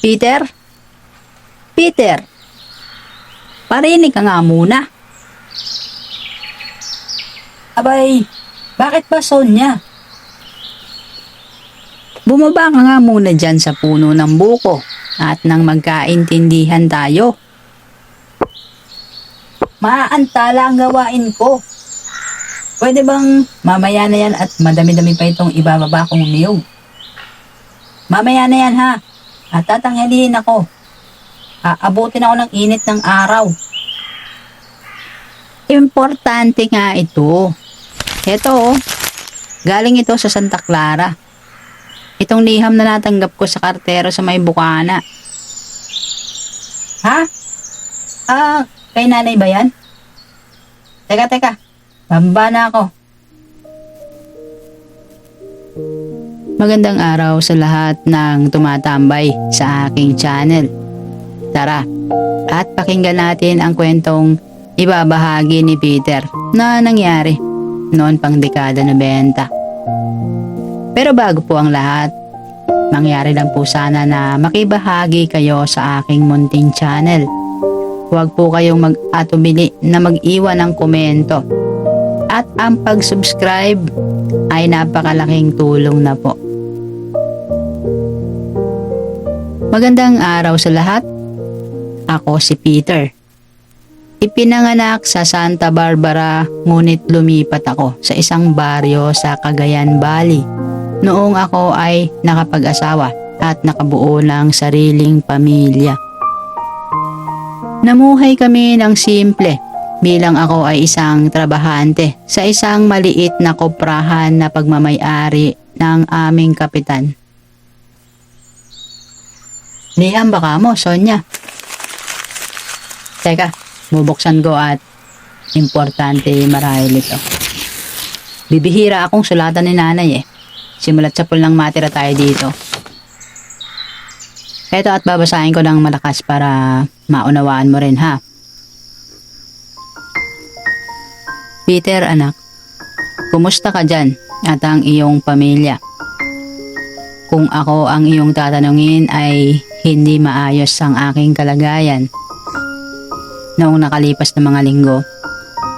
Peter? Peter? Parinig ka nga muna. Abay, bakit ba Sonya? Bumaba ka nga muna dyan sa puno ng buko at nang magkaintindihan tayo. Maaantala ang gawain ko. Pwede bang mamaya na yan at madami-dami pa itong ibababa kong niyog? Mamaya na yan ha. At tatanghaliin ako. Aabutin ako ng init ng araw. Importante nga ito. Ito oh. Galing ito sa Santa Clara. Itong liham na natanggap ko sa kartero sa may bukana. Ha? Ah, kay nanay ba yan? Teka, teka. Bamba na ako. Magandang araw sa lahat ng tumatambay sa aking channel. Tara, at pakinggan natin ang kwentong ibabahagi ni Peter na nangyari noon pang dekada 90. Pero bago po ang lahat, mangyari lang po sana na makibahagi kayo sa aking munting channel. Huwag po kayong mag-atubili na mag-iwan ng komento. At ang pag-subscribe ay napakalaking tulong na po. Magandang araw sa lahat. Ako si Peter. Ipinanganak sa Santa Barbara ngunit lumipat ako sa isang baryo sa Cagayan Valley noong ako ay nakapag-asawa at nakabuo ng sariling pamilya. Namuhay kami ng simple bilang ako ay isang trabahante sa isang maliit na koprahan na pagmamayari ng aming kapitan. Liam baka mo, Sonya. Teka, bubuksan ko at importante marahil ito. Bibihira akong sulatan ni nanay eh. Simulat sa pulang matira tayo dito. Ito at babasahin ko ng malakas para maunawaan mo rin ha. Peter anak, kumusta ka dyan at ang iyong pamilya? Kung ako ang iyong tatanungin ay hindi maayos ang aking kalagayan. Noong nakalipas na mga linggo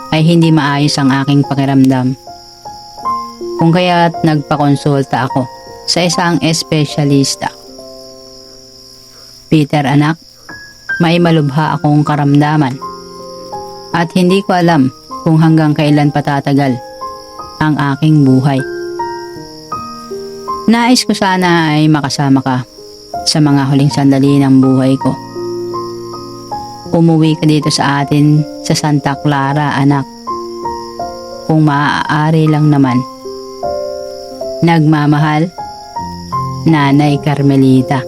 ay hindi maayos ang aking pakiramdam. Kung kaya't nagpakonsulta ako sa isang espesyalista. Peter anak, may malubha akong karamdaman. At hindi ko alam kung hanggang kailan patatagal ang aking buhay. Nais ko sana ay makasama ka sa mga huling sandali ng buhay ko. Umuwi ka dito sa atin sa Santa Clara, anak. Kung maaari lang naman. Nagmamahal, Nanay Carmelita.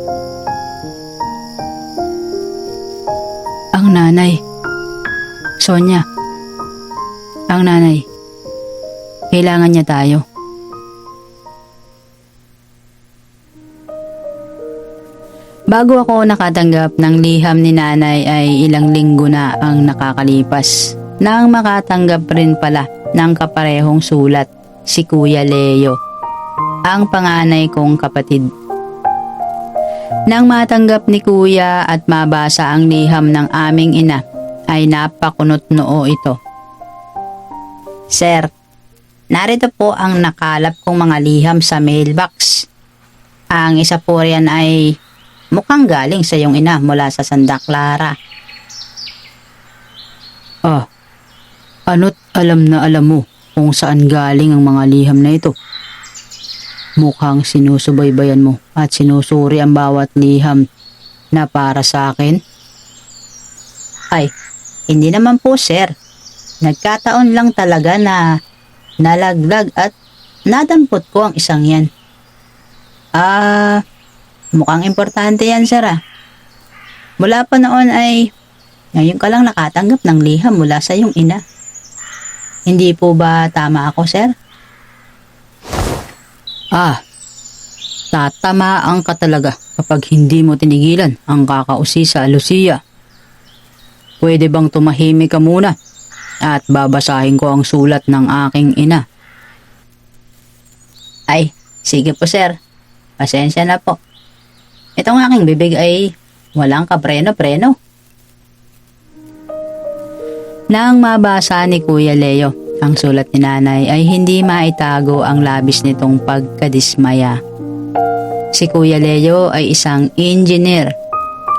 Ang nanay. Sonya. Ang nanay. Kailangan niya tayo. Bago ako nakatanggap ng liham ni nanay ay ilang linggo na ang nakakalipas. Nang makatanggap rin pala ng kaparehong sulat, si Kuya Leo, ang panganay kong kapatid. Nang matanggap ni Kuya at mabasa ang liham ng aming ina, ay napakunot noo ito. Sir, narito po ang nakalap kong mga liham sa mailbox. Ang isa po riyan ay mukhang galing sa iyong ina mula sa Santa Clara. Ah, ano't alam na alam mo kung saan galing ang mga liham na ito? Mukhang sinusubaybayan mo at sinusuri ang bawat liham na para sa akin. Ay, hindi naman po sir. Nagkataon lang talaga na nalaglag at nadampot ko ang isang yan. Ah, mukhang importante yan sir ah. Mula pa noon ay ngayon ka lang nakatanggap ng liham mula sa iyong ina. Hindi po ba tama ako sir? Ah, tatamaan ka talaga kapag hindi mo tinigilan ang kakausi sa Lucia. Pwede bang tumahimik ka muna at babasahin ko ang sulat ng aking ina? Ay, sige po sir. Pasensya na po. Itong aking bibig ay walang kapreno-preno. Nang mabasa ni Kuya Leo ang sulat ni nanay ay hindi maitago ang labis nitong pagkadismaya. Si Kuya Leo ay isang engineer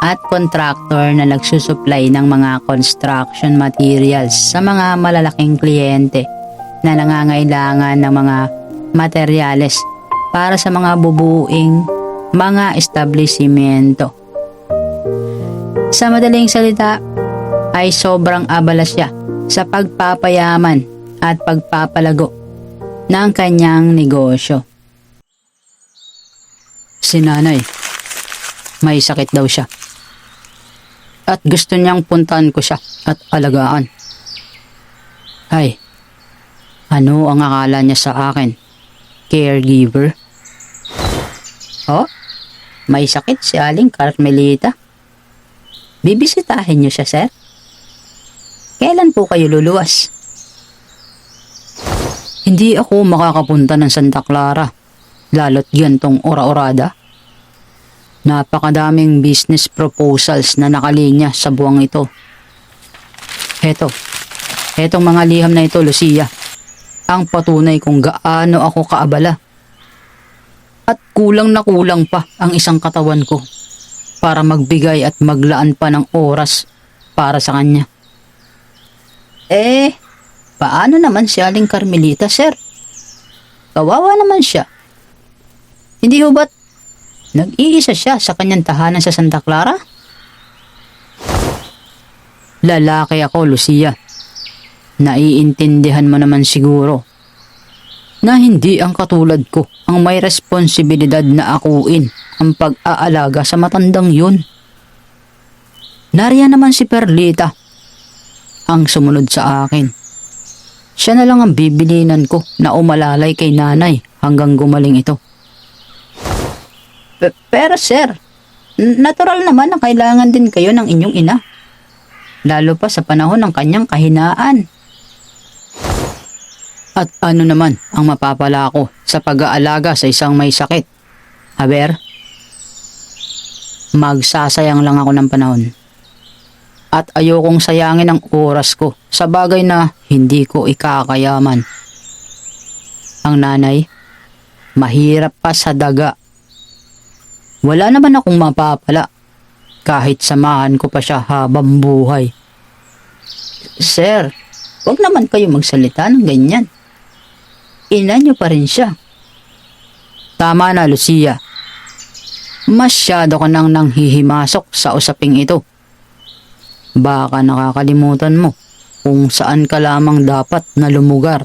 at contractor na nagsusupply ng mga construction materials sa mga malalaking kliyente na nangangailangan ng mga materyales para sa mga bubuing mga establishmento. Sa madaling salita, ay sobrang abala siya sa pagpapayaman at pagpapalago ng kanyang negosyo. Si nanay, may sakit daw siya. At gusto niyang puntahan ko siya at alagaan. Ay, ano ang akala niya sa akin? Caregiver? Oh, may sakit si Aling Carmelita. Bibisitahin niyo siya, sir? Kailan po kayo luluwas? Hindi ako makakapunta ng Santa Clara, lalo't gantong ora-orada. Napakadaming business proposals na nakalinya sa buwang ito. Heto, hetong mga liham na ito, Lucia, ang patunay kung gaano ako kaabala. At kulang na kulang pa ang isang katawan ko para magbigay at maglaan pa ng oras para sa kanya. Eh, paano naman si Aling Carmelita, sir? Kawawa naman siya. Hindi ho ba't nag-iisa siya sa kanyang tahanan sa Santa Clara? Lalaki ako, Lucia. Naiintindihan mo naman siguro na hindi ang katulad ko ang may responsibilidad na akuin ang pag-aalaga sa matandang yun. Nariyan naman si Perlita ang sumunod sa akin. Siya na lang ang bibilinan ko na umalalay kay nanay hanggang gumaling ito. Pe- pero sir, natural naman na kailangan din kayo ng inyong ina. Lalo pa sa panahon ng kanyang kahinaan. At ano naman ang mapapala ko sa pag-aalaga sa isang may sakit? Haber? Magsasayang lang ako ng panahon. At ayokong sayangin ang oras ko sa bagay na hindi ko ikakayaman. Ang nanay, mahirap pa sa daga. Wala naman akong mapapala kahit samahan ko pa siya habang buhay. Sir, wag naman kayo magsalita ng ganyan. Ina niyo pa rin siya. Tama na, Lucia. Masyado ka nang nanghihimasok sa usaping ito. Baka nakakalimutan mo kung saan ka lamang dapat na lumugar.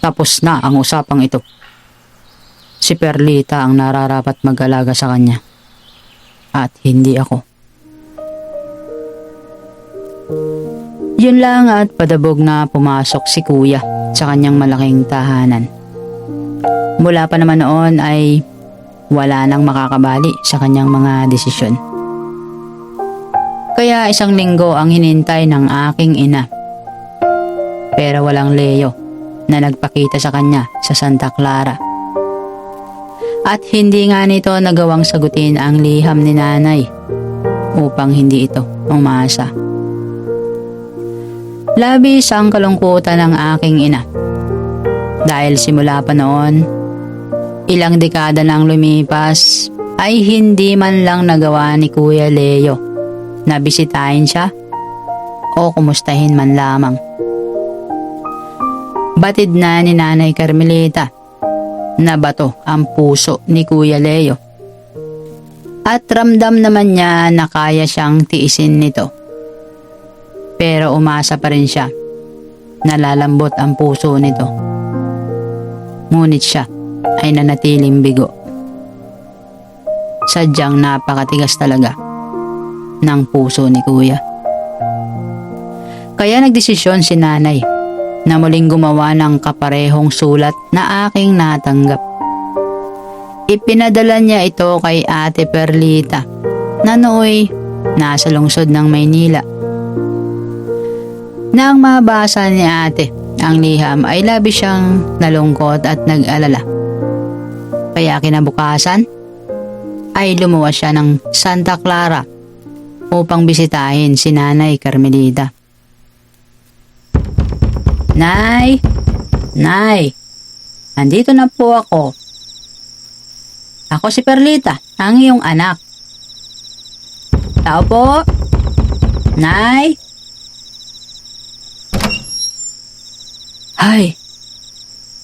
Tapos na ang usapang ito. Si Perlita ang nararapat mag-alaga sa kanya. At hindi ako. Yun lang at padabog na pumasok si kuya sa kanyang malaking tahanan. Mula pa naman noon ay wala nang makakabali sa kanyang mga desisyon. Kaya isang linggo ang hinintay ng aking ina. Pero walang Leo na nagpakita sa kanya sa Santa Clara. At hindi nga nito nagawang sagutin ang liham ni nanay upang hindi ito umasa. Labis ang kalungkutan ng aking ina. Dahil simula pa noon, ilang dekada nang lumipas, ay hindi man lang nagawa ni Kuya Leo na bisitahin siya o kumustahin man lamang. Batid na ni Nanay Carmelita na bato ang puso ni Kuya Leo. At ramdam naman niya na kaya siyang tiisin nito. Pero umasa pa rin siya. Nalalambot ang puso nito. Ngunit siya ay nanatiling bigo. Sadyang napakatigas talaga ng puso ni kuya. Kaya nagdesisyon si nanay na muling gumawa ng kaparehong sulat na aking natanggap. Ipinadala niya ito kay Ate Perlita na nooy nasa lungsod ng Maynila. Nang mabasa ni ate ang liham ay labi siyang nalungkot at nag-alala. Kaya kinabukasan, ay lumuwas siya ng Santa Clara upang bisitahin si Nanay Carmelita. Nay! Nay! Andito na po ako. Ako si Perlita, ang iyong anak. Tao po? Nay? Hay,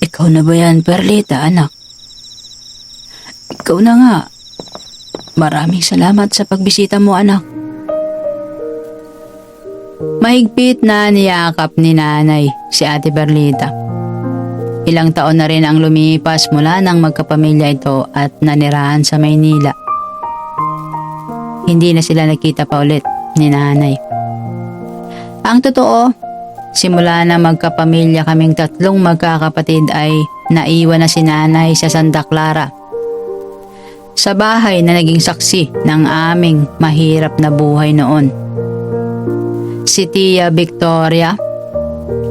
ikaw na ba yan, Perlita, anak? Ikaw na nga. Maraming salamat sa pagbisita mo, anak. Mahigpit na niyakap ni nanay si Ate Perlita. Ilang taon na rin ang lumipas mula nang magkapamilya ito at nanirahan sa Maynila. Hindi na sila nakita pa ulit ni nanay. Ang totoo, simula na magkapamilya kaming tatlong magkakapatid ay naiwan na si nanay sa Santa Clara. Sa bahay na naging saksi ng aming mahirap na buhay noon. Si Tia Victoria,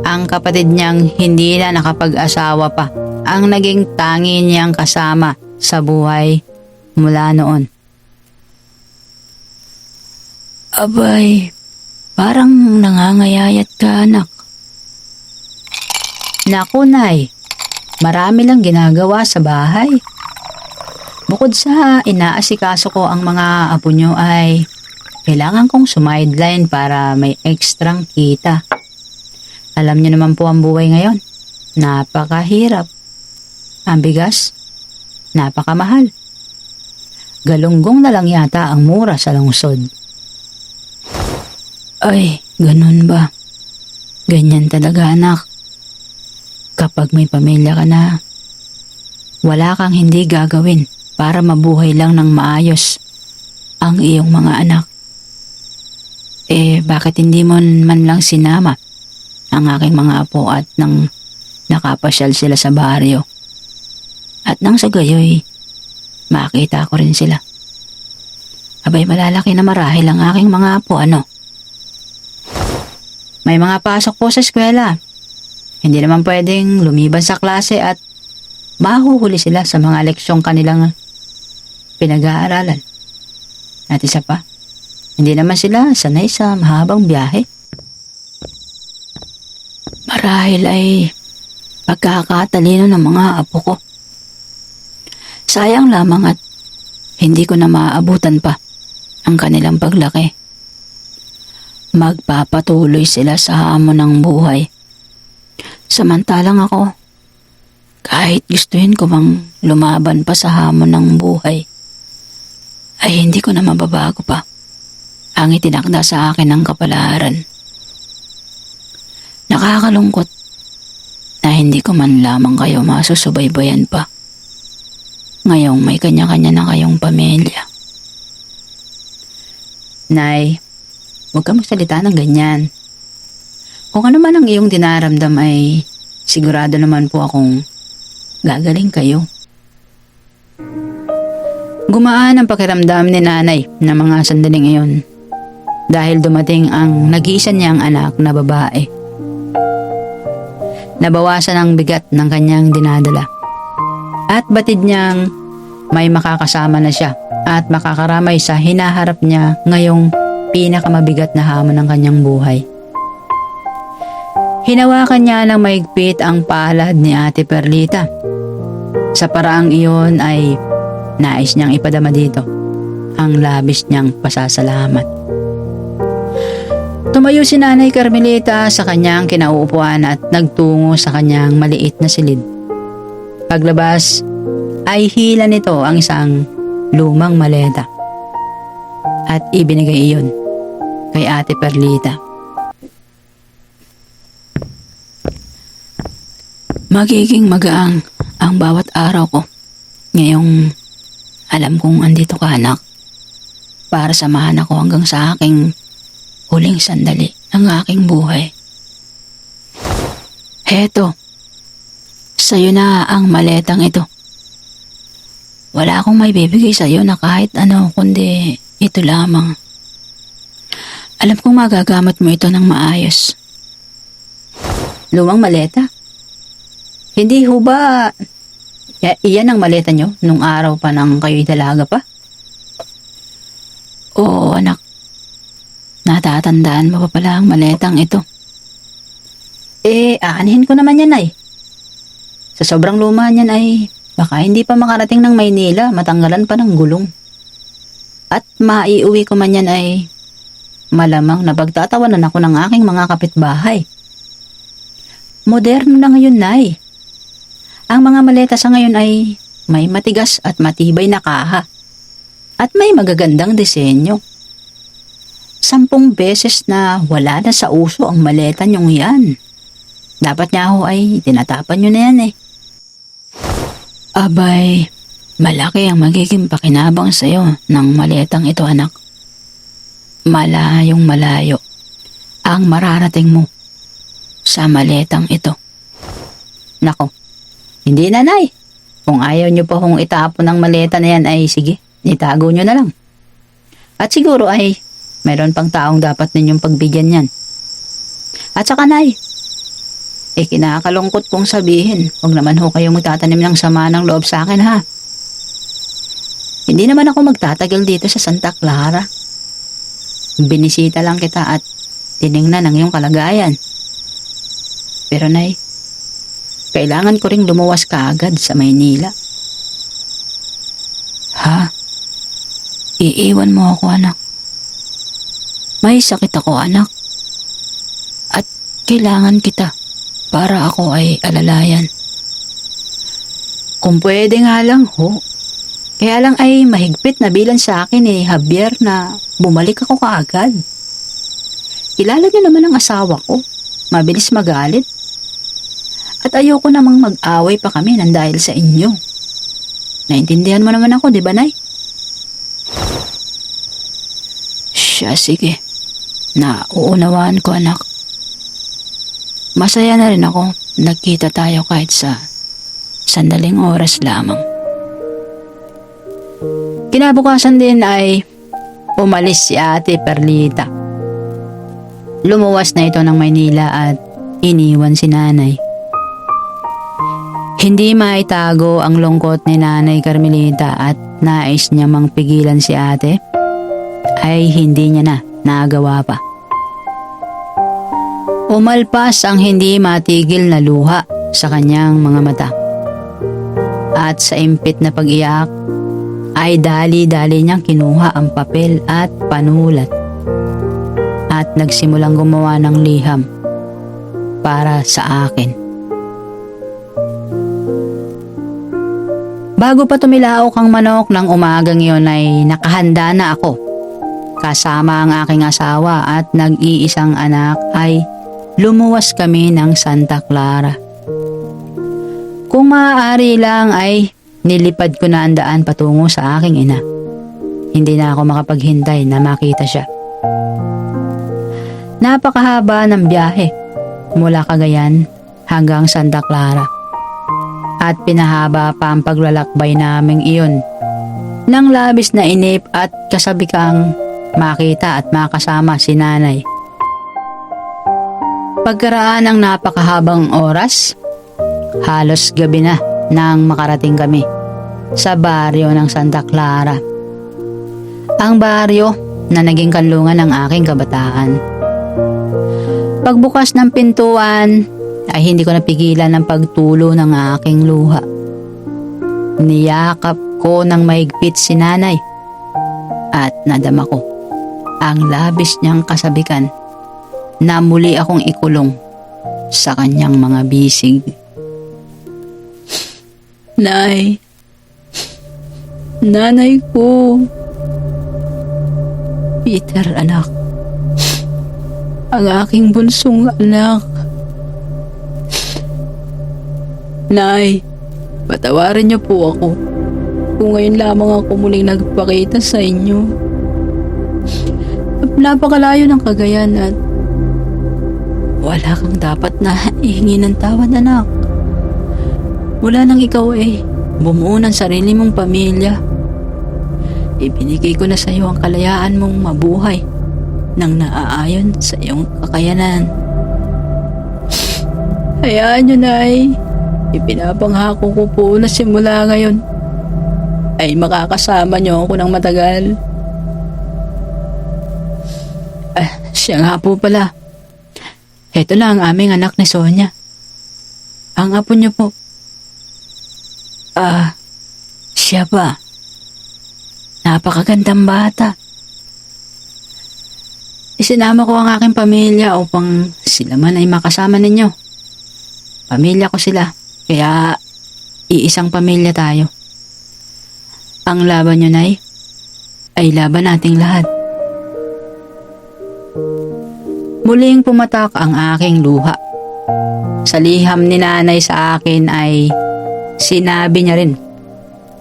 ang kapatid niyang hindi na nakapag-asawa pa, ang naging tangi niyang kasama sa buhay mula noon. Abay, parang nangangayayat ka anak. Naku nay, marami lang ginagawa sa bahay. Bukod sa inaasikaso ko ang mga apo nyo ay kailangan kong sumideline para may ekstrang kita. Alam niyo naman po ang buhay ngayon. Napakahirap. Ang bigas, napakamahal. Galunggong na lang yata ang mura sa lungsod. Ay, ganun ba? Ganyan talaga anak. Kapag may pamilya ka na, wala kang hindi gagawin para mabuhay lang ng maayos ang iyong mga anak. Eh, bakit hindi mo man lang sinama ang aking mga apo at nang nakapasyal sila sa baryo? At nang sa gayoy, makita ko rin sila. Abay, malalaki na marahil ang aking mga apo, ano? May mga pasok po sa eskwela. Hindi naman pwedeng lumiban sa klase at mahuhuli sila sa mga leksyong kanilang pinag-aaralan. At isa pa, hindi naman sila sanay sa mahabang biyahe. Marahil ay pagkakatalino ng mga apo ko. Sayang lamang at hindi ko na maaabutan pa ang kanilang paglaki. Magpapatuloy sila sa hamon ng buhay. Samantalang ako, kahit gustuhin ko bang lumaban pa sa hamon ng buhay, ay hindi ko na mababago pa ang itinakda sa akin ng kapalaran. Nakakalungkot na hindi ko man lamang kayo masusubaybayan pa. Ngayong may kanya-kanya na kayong pamilya. Nay, huwag ka magsalita ng ganyan. Kung ano man ang iyong dinaramdam ay sigurado naman po akong gagaling kayo. Gumaan ang pakiramdam ni nanay na mga sandaling iyon dahil dumating ang nag-iisa niyang anak na babae. Nabawasan ang bigat ng kanyang dinadala. At batid niyang may makakasama na siya at makakaramay sa hinaharap niya ngayong pinakamabigat na hamon ng kanyang buhay. Hinawakan niya ng maigpit ang palad ni Ate Perlita. Sa paraang iyon ay nais niyang ipadama dito ang labis niyang pasasalamat. Tumayo si Nanay Carmelita sa kanyang kinauupuan at nagtungo sa kanyang maliit na silid. Paglabas, ay hila nito ang isang lumang maleta. At ibinigay iyon kay Ate Perlita. Magiging magaang ang bawat araw ko. Ngayong alam kong andito ka anak para samahan ako hanggang sa aking huling sandali ng aking buhay. Heto, sa'yo na ang maletang ito. Wala akong may bibigay sa'yo na kahit ano kundi ito lamang. Alam kong magagamit mo ito ng maayos. Lumang maleta? Hindi ho ba... Ya, iyan ang maleta nyo nung araw pa nang kayo'y dalaga pa? Oo, anak. Natatandaan mo pa pala ang maletang ito. Eh, aanhin ko naman yan ay. Sa sobrang luma niyan ay baka hindi pa makarating ng Maynila, matanggalan pa ng gulong. At maiuwi ko man yan ay malamang na pagtatawanan ako ng aking mga kapitbahay. Moderno na ngayon, Nay. Ang mga maleta sa ngayon ay may matigas at matibay na kaha. At may magagandang disenyo. Sampung beses na wala na sa uso ang maleta niyong yan. Dapat niya ho ay tinatapan niyo na yan eh. Abay, malaki ang magiging pakinabang sa'yo ng maletang ito anak. Malayong malayo ang mararating mo sa maletang ito. Nako, hindi nanay. Kung ayaw niyo pa kung itapon ng maleta na yan ay sige, itago niyo na lang. At siguro ay mayroon pang taong dapat ninyong pagbigyan yan. At saka nay, eh kinakalungkot kong sabihin, huwag naman ho kayong magtatanim ng sama ng loob sa akin ha. Hindi naman ako magtatagal dito sa Santa Clara. Binisita lang kita at tiningnan ang iyong kalagayan. Pero nay, kailangan ko ring lumuwas kaagad sa Maynila. Ha? Iiwan mo ako anak. May sakit ako anak. At kailangan kita para ako ay alalayan. Kung pwede nga lang ho. Kaya lang ay mahigpit na bilan sa akin eh, Javier, na bumalik ako kaagad. Kilala niyo naman ang asawa ko. Mabilis magalit. At ayoko namang mag-away pa kami nang dahil sa inyo. Naintindihan mo naman ako, di ba, Nay? Siya, sige. Nauunawaan ko, anak. Masaya na rin ako nagkita tayo kahit sa sandaling oras lamang. Kinabukasan din ay umalis si ate Perlita. Lumuwas na ito ng Maynila at iniwan si nanay. Hindi maitago ang lungkot ni Nanay Carmelita at nais niya mang pigilan si ate ay hindi niya na nagawa pa. Umalpas ang hindi matigil na luha sa kanyang mga mata. At sa impit na pag-iyak ay dali-dali niyang kinuha ang papel at panulat at nagsimulang gumawa ng liham para sa akin. Bago pa tumilaok ang manok ng umagang iyon ay nakahanda na ako. Kasama ang aking asawa at nag-iisang anak ay lumuwas kami ng Santa Clara. Kung maaari lang ay nilipad ko na ang daan patungo sa aking ina. Hindi na ako makapaghintay na makita siya. Napakahaba ng biyahe mula Cagayan hanggang Santa Clara. At pinahaba pa ang paglalakbay naming iyon. Nang labis na inip at kasabi kang makita at makasama si nanay. Pagkaraan ng napakahabang oras, halos gabi na nang makarating kami sa baryo ng Santa Clara. Ang baryo na naging kanlungan ng aking kabataan. Pagbukas ng pintuan ay hindi ko napigilan ng pagtulo ng aking luha. Niyakap ko ng mahigpit si nanay at nadama ko ang labis niyang kasabikan na muli akong ikulong sa kanyang mga bisig. Nay, nanay ko. Peter, anak. Ang aking bunsong anak. Nay, patawarin niyo po ako kung ngayon lamang ako muling nagpakita sa inyo. Napakalayo ng kagayan at wala kang dapat na ihingi ng tawad anak. Wala nang ikaw eh, bumuo ng sarili mong pamilya. Ibinigay ko na sa iyo ang kalayaan mong mabuhay nang naaayon sa iyong kakayanan. Hayaan niyo na eh. Ipinapangako ko po na simula ngayon ay makakasama niyo ako ng matagal. Ah, siya nga po pala. Ito na ang aming anak ni Sonia. Ang apo niyo po. Ah, siya ba? Napakagandang bata. Isinama ko ang aking pamilya upang sila man ay makasama ninyo. Pamilya ko sila, kaya iisang pamilya tayo. Ang laban nyo, Nay, ay laban nating lahat. Muling pumatak ang aking luha. Sa liham ni nanay sa akin ay sinabi niya rin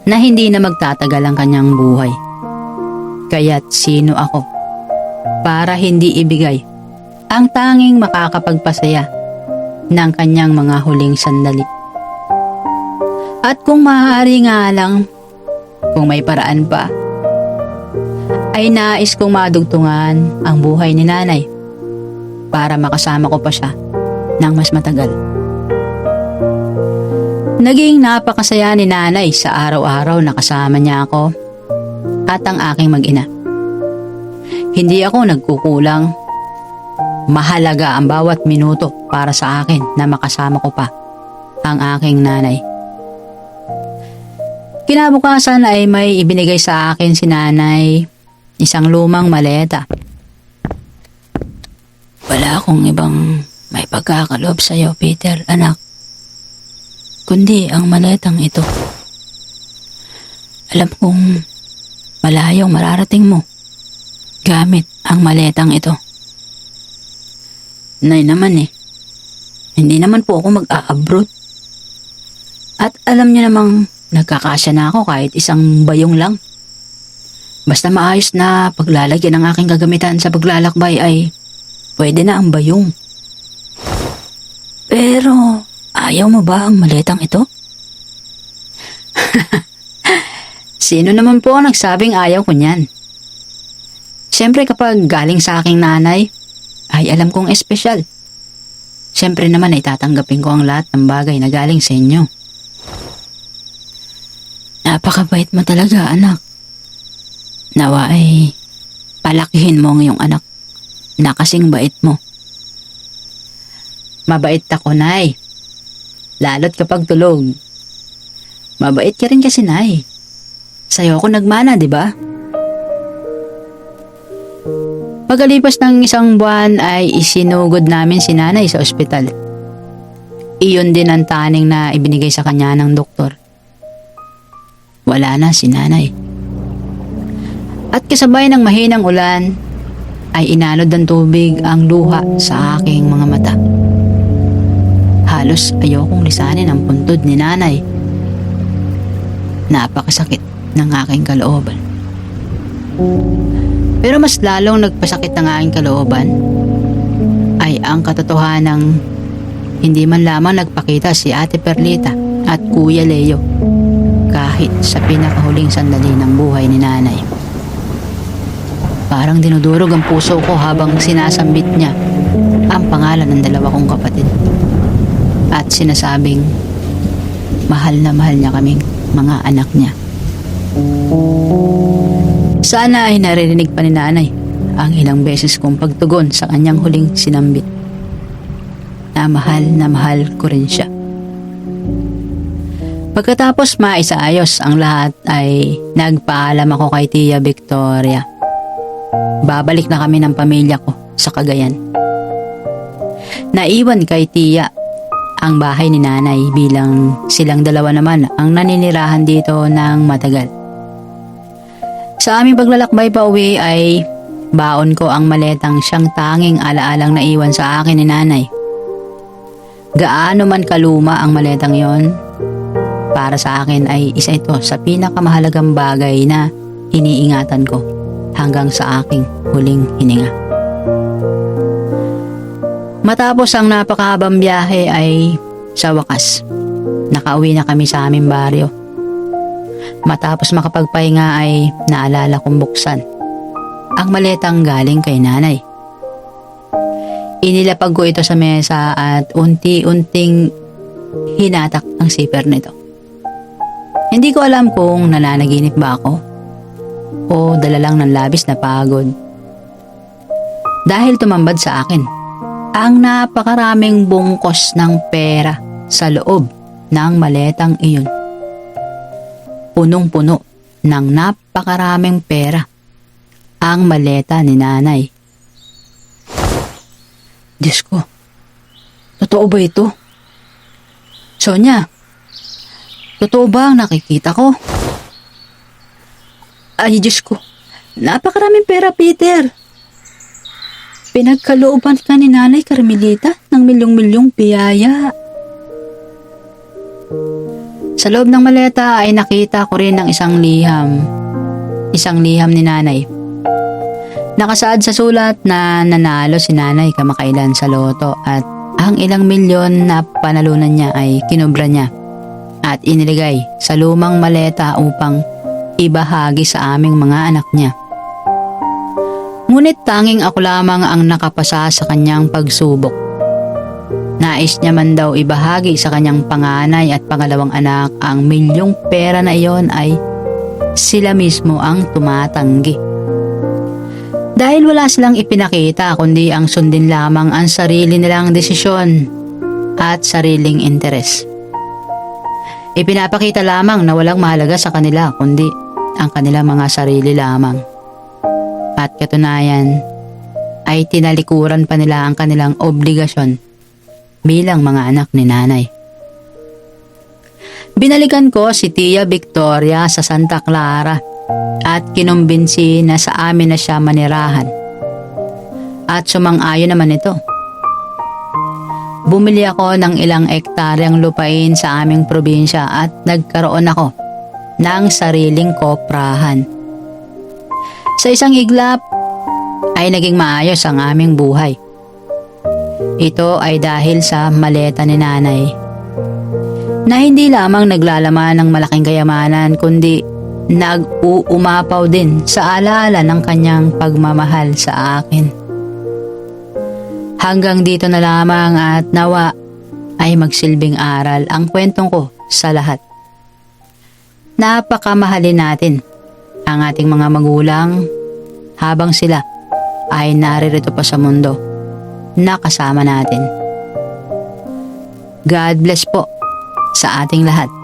na hindi na magtatagal ang kanyang buhay. Kaya't sino ako para hindi ibigay ang tanging makakapagpasaya ng kanyang mga huling sandali. At kung maaari nga lang, kung may paraan pa, ay nais kong madugtungan ang buhay ni nanay para makasama ko pa siya ng mas matagal. Naging napakasaya ni nanay sa araw-araw na kasama niya ako at ang aking mag-ina. Hindi ako nagkukulang. Mahalaga ang bawat minuto para sa akin na makasama ko pa ang aking nanay. Kinabukasan ay may ibinigay sa akin si nanay isang lumang maleta. Wala akong ibang may pagkakalob sa iyo, Peter, anak. Kundi ang maletang ito. Alam kong malayong mararating mo gamit ang maletang ito. Nay naman eh, hindi naman po ako mag-a-abroad. At alam niyo namang nagkakasya na ako kahit isang bayong lang. Basta maayos na paglalagyan ng aking gagamitan sa paglalakbay ay pwede na ang bayong. Pero ayaw mo ba ang maletang ito? Sino naman po ang nagsabing ayaw ko niyan? Siyempre kapag galing sa aking nanay, ay alam kong espesyal. Siyempre naman ay tatanggapin ko ang lahat ng bagay na galing sa inyo. Napakabait mo talaga, anak. Nawa ay palakihin mo ang iyong anak na kasing bait mo. Mabait ako, Nay. Lalo't kapag tulog. Mabait ka rin kasi, Nay. Sa'yo ako nagmana, di ba? Pagkalipas ng isang buwan ay isinugod namin si nanay sa ospital. Iyon din ang taning na ibinigay sa kanya ng doktor. Wala na si nanay. At kasabay ng mahinang ulan, ay inanod ng tubig ang luha sa aking mga mata. Halos ayokong lisanin ang puntod ni nanay. Napakasakit ng aking kalooban. Pero mas lalong nagpasakit ng aking kalooban ay ang katotohanang hindi man lamang nagpakita si Ate Perlita at Kuya Leo kahit sa pinakahuling sandali ng buhay ni nanay. Parang dinudurog ang puso ko habang sinasambit niya ang pangalan ng dalawa kong kapatid. At sinasabing mahal na mahal niya kaming mga anak niya. Sana ay naririnig pa ni nanay ang ilang beses kong pagtugon sa kanyang huling sinambit. Na mahal na mahal ko rin siya. Pagkatapos maisaayos ang lahat ay nagpaalam ako kay Tia Victoria. Babalik na kami ng pamilya ko sa Cagayan. Naiwan kay Tia ang bahay ni nanay bilang silang dalawa naman ang naninirahan dito ng matagal. Sa aming paglalakbay pa uwi ay baon ko ang maletang siyang tanging alaalang naiwan sa akin ni nanay. Gaano man kaluma ang maletang yon, para sa akin ay isa ito sa pinakamahalagang bagay na iniingatan ko hanggang sa aking huling hininga. Matapos ang napakahabang biyahe ay sa wakas, nakauwi na kami sa aming baryo. Matapos makapagpahinga ay naalala kong buksan ang maletang galing kay nanay. Inilapag ko ito sa mesa at unti-unting hinatak ang zipper nito. Hindi ko alam kung nananaginip ba ako o dala lang ng labis na pagod. dahil tumambad sa akin ang napakaraming bungkos ng pera sa loob ng maletang iyon. Punong-puno ng napakaraming pera ang maleta ni nanay. Diyos ko, totoo ba ito? Sonya, totoo ba ang nakikita ko? Ay, Diyos ko, napakaraming pera, Peter. Pinagkalooban ka ni Nanay Carmelita ng milyong-milyong biyaya. Sa loob ng maleta ay nakita ko rin ng isang liham. Isang liham ni Nanay. Nakasaad sa sulat na nanalo si Nanay kamakailan sa loto at ang ilang milyon na panalunan niya ay kinubra niya at iniligay sa lumang maleta upang ibahagi sa aming mga anak niya. Ngunit tanging ako lamang ang nakapasa sa kanyang pagsubok. Nais niya man daw ibahagi sa kanyang panganay at pangalawang anak ang milyong pera na iyon ay sila mismo ang tumatanggi. Dahil wala silang ipinakita kundi ang sundin lamang ang sarili nilang desisyon at sariling interes. Ipinapakita lamang na walang mahalaga sa kanila kundi ang kanilang mga sarili lamang. At katunayan ay tinalikuran pa nila ang kanilang obligasyon bilang mga anak ni nanay. Binalikan ko si Tia Victoria sa Santa Clara at kinumbinsi na sa amin na siya manirahan. At sumang-ayon naman ito. Bumili ako ng ilang ektaryang lupain sa aming probinsya at nagkaroon ako ng sariling koprahan. Sa isang iglap ay naging maayos ang aming buhay. Ito ay dahil sa maleta ni nanay na hindi lamang naglalaman ng malaking kayamanan kundi nag-uumapaw din sa alaala ng kanyang pagmamahal sa akin. Hanggang dito na lamang at nawa ay magsilbing aral ang kwentong ko sa lahat. Napakamahalin natin ang ating mga magulang habang sila ay naririto pa sa mundo na kasama natin. God bless po sa ating lahat.